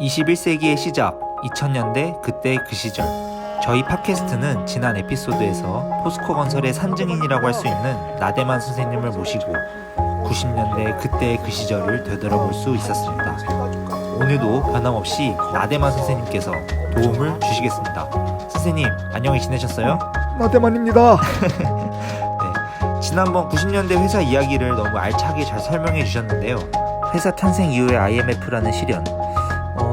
21세기의 시작, 2000년대 그때 그 시절. 저희 팟캐스트는 지난 에피소드에서 포스코 건설의 산증인이라고 할 수 있는 나대만 선생님을 모시고 90년대 그때의 그 시절을 되돌아볼 수 있었습니다. 오늘도 변함없이 나대만 선생님께서 도움을 주시겠습니다. 선생님, 안녕히 지내셨어요? 나대만입니다. 네. 지난번 90년대 회사 이야기를 너무 알차게 잘 설명해 주셨는데요. 회사 탄생 이후의 IMF라는 시련.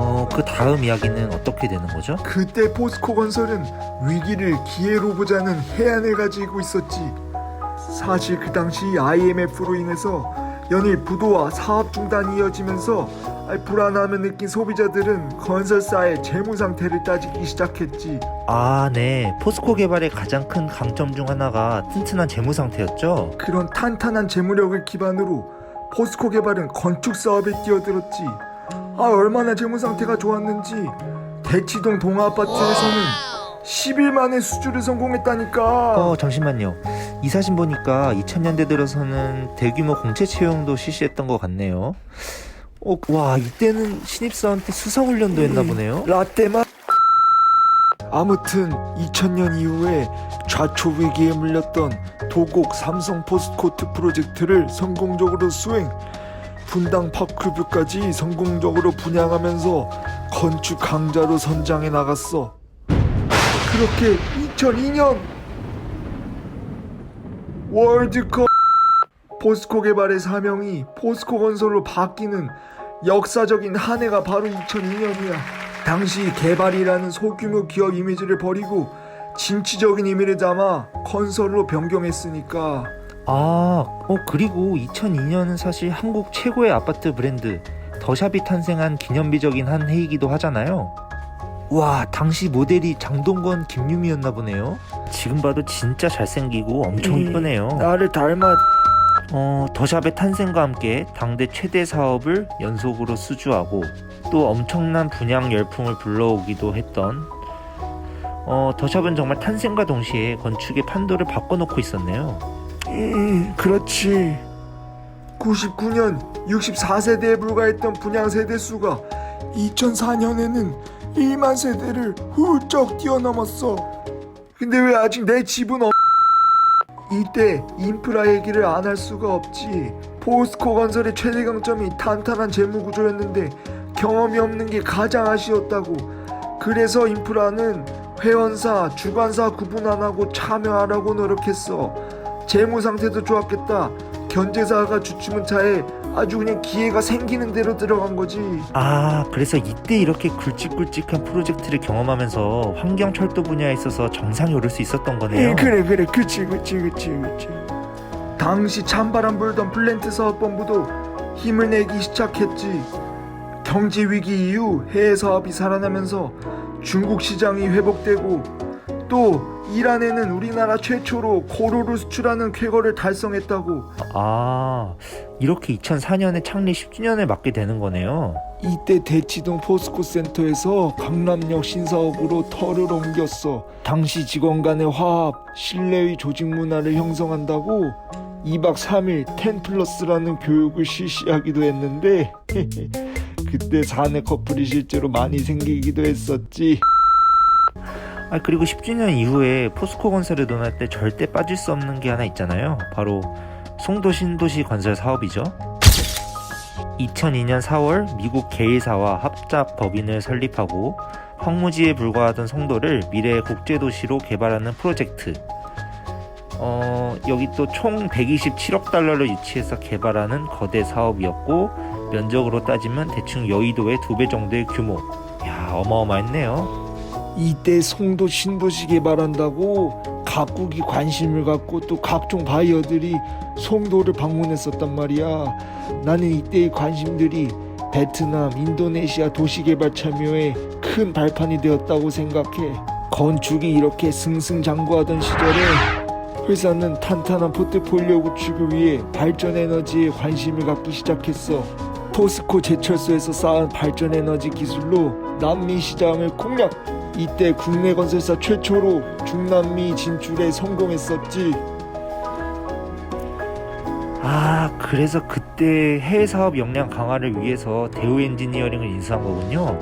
어, 그 다음 이야기는 어떻게 되는 거죠? 그때 포스코 건설은 위기를 기회로 보자는 해안을 가지고 있었지. 사실 그 당시 IMF로 인해서 연일 부도와 사업 중단이 이어지면서 불안함을 느낀 소비자들은 건설사의 재무 상태를 따지기 시작했지. 아, 네. 포스코 개발의 가장 큰 강점 중 하나가 튼튼한 재무 상태였죠. 그런 탄탄한 재무력을 기반으로 포스코 개발은 건축 사업에 뛰어들었지. 아 얼마나 재무 상태가 좋았는지 대치동 동아 아파트에서는 10일 만에 수주를 성공했다니까. 어, 잠시만요. 이 사진 보니까 2000년대 들어서는 대규모 공채 채용도 실시했던 것 같네요. 어, 와, 이때는 신입사원 때 수사훈련도 했나 보네요. 라떼만 아무튼 2000년 이후에 좌초 위기에 물렸던 도곡 삼성 포스코트 프로젝트를 성공적으로 수행 분당 파크뷰까지 성공적으로 분양하면서 건축 강자로 선장해 나갔어 그렇게 2002년 월드컵 포스코 개발의 사명이 포스코 건설로 바뀌는 역사적인 한 해가 바로 2002년이야. 당시 개발이라는 소규모 기업 이미지를 버리고 진취적인 의미를 담아 건설로 변경했으니까 아, 어, 그리고 2002년은 사실 한국 최고의 아파트 브랜드 더샵이 탄생한 기념비적인 한 해이기도 하잖아요. 와, 당시 모델이 장동건, 김유미였나 보네요. 지금 봐도 진짜 잘생기고 엄청 이쁘네요. 나를 닮아 어, 더샵의 탄생과 함께 당대 최대 사업을 연속으로 수주하고 또 엄청난 분양 열풍을 불러오기도 했던 어, 더샵은 정말 탄생과 동시에 건축의 판도를 바꿔놓고 있었네요. 음, 그렇지. 99년 64세대에 불과했던 분양 세대 수가 2004년에는 1만 세대를 훌쩍 뛰어넘었어. 근데 왜 아직 내 집은 없... 이때 인프라 얘기를 안 할 수가 없지. 포스코 건설의 최대 강점이 탄탄한 재무 구조였는데 경험이 없는 게 가장 아쉬웠다고. 그래서 인프라는 회원사, 주관사 구분 안 하고 참여하라고 노력했어 재무 상태도 좋았겠다. 견제사가 주춤은 차에 아주 그냥 기회가 생기는 대로 들어간 거지. 아, 그래서 이때 이렇게 굵직굵직한 프로젝트를 경험하면서 환경 철도 분야에 있어서 정상에 오를 수 있었던 거네요. 예, 그래 그래 그치 그치 그치 그치. 당시 찬바람 불던 플랜트 사업본부도 힘을 내기 시작했지. 경제 위기 이후 해외 사업이 살아나면서 중국 시장이 회복되고 또 이란에는 우리나라 최초로 고로를 수출하는 쾌거를 달성했다고. 아, 이렇게 2004년에 창립 10주년을 맞게 되는 거네요. 이때 대치동 포스코 센터에서 강남역 신사업으로 터를 옮겼어. 당시 직원 간의 화합, 신뢰의 조직 문화를 형성한다고 2박 3일 10 플러스라는 교육을 실시하기도 했는데 그때 사내 커플이 실제로 많이 생기기도 했었지. 아 그리고 10주년 이후에 포스코 건설에 논할 때 절대 빠질 수 없는 게 하나 있잖아요. 바로 송도 신도시 건설 사업이죠. 2002년 4월 미국 게일사와 합작 법인을 설립하고 황무지에 불과하던 송도를 미래의 국제도시로 개발하는 프로젝트. 어, 여기 또 총 127억 달러를 유치해서 개발하는 거대 사업이었고 면적으로 따지면 대충 여의도의 두 배 정도의 규모. 야, 어마어마했네요. 이때 송도 신도시 개발한다고 각국이 관심을 갖고 또 각종 바이어들이 송도를 방문했었단 말이야. 나는 이때의 관심들이 베트남, 인도네시아 도시 개발 참여에 큰 발판이 되었다고 생각해. 건축이 이렇게 승승장구하던 시절에 회사는 탄탄한 포트폴리오 구축을 위해 발전 에너지에 관심을 갖기 시작했어. 포스코 제철소에서 쌓은 발전 에너지 기술로 남미 시장을 공략. 이때 국내 건설사 최초로 중남미 진출에 성공했었지. 아, 그래서 그때 해외 사업 역량 강화를 위해서 대우 엔지니어링을 인수한 거군요.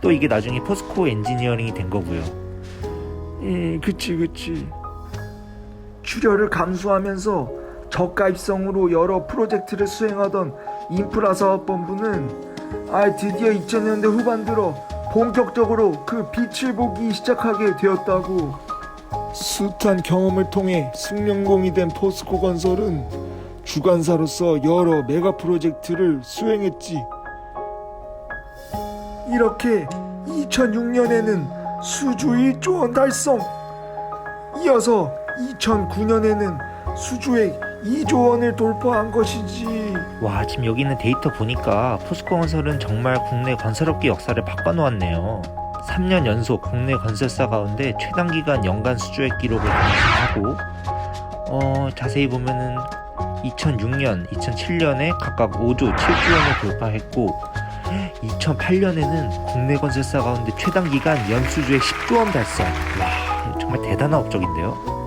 또 이게 나중에 포스코 엔지니어링이 된 거고요. 예, 그치 그치. 출혈을 감수하면서 저가입성으로 여러 프로젝트를 수행하던 인프라 사업본부는 아 드디어 2000년대 후반 들어 본격적으로 그 빛을 보기 시작하게 되었다고. 숱한 경험을 통해 승용공이 된 포스코 건설은 주관사로서 여러 메가 프로젝트를 수행했지. 이렇게 2006년에는 수주 1조 원 달성. 이어서 2009년에는 수주액 2조 원을 돌파한 것이지. 와, 지금 여기 있는 데이터 보니까 포스코 건설은 정말 국내 건설업계 역사를 바꿔놓았네요. 3년 연속 국내 건설사 가운데 최단 기간 연간 수주액 기록을更新하고 어, 자세히 보면은 2006년, 2007년에 각각 5조 7조 원을 돌파했고 2008년에는 국내 건설사 가운데 최단 기간 연수주액 10조 원 달성. 와, 정말 대단한 업적인데요.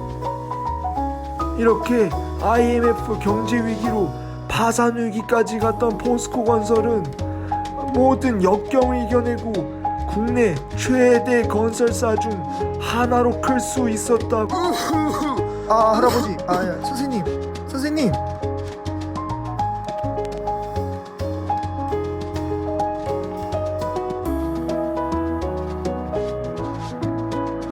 이렇게 IMF 경제 위기로 파산 위기까지 갔던 포스코 건설은 모든 역경을 이겨내고 국내 최대 건설사 중 하나로 클 수 있었다고. 아 할아버지. 아 야, 선생님. 선생님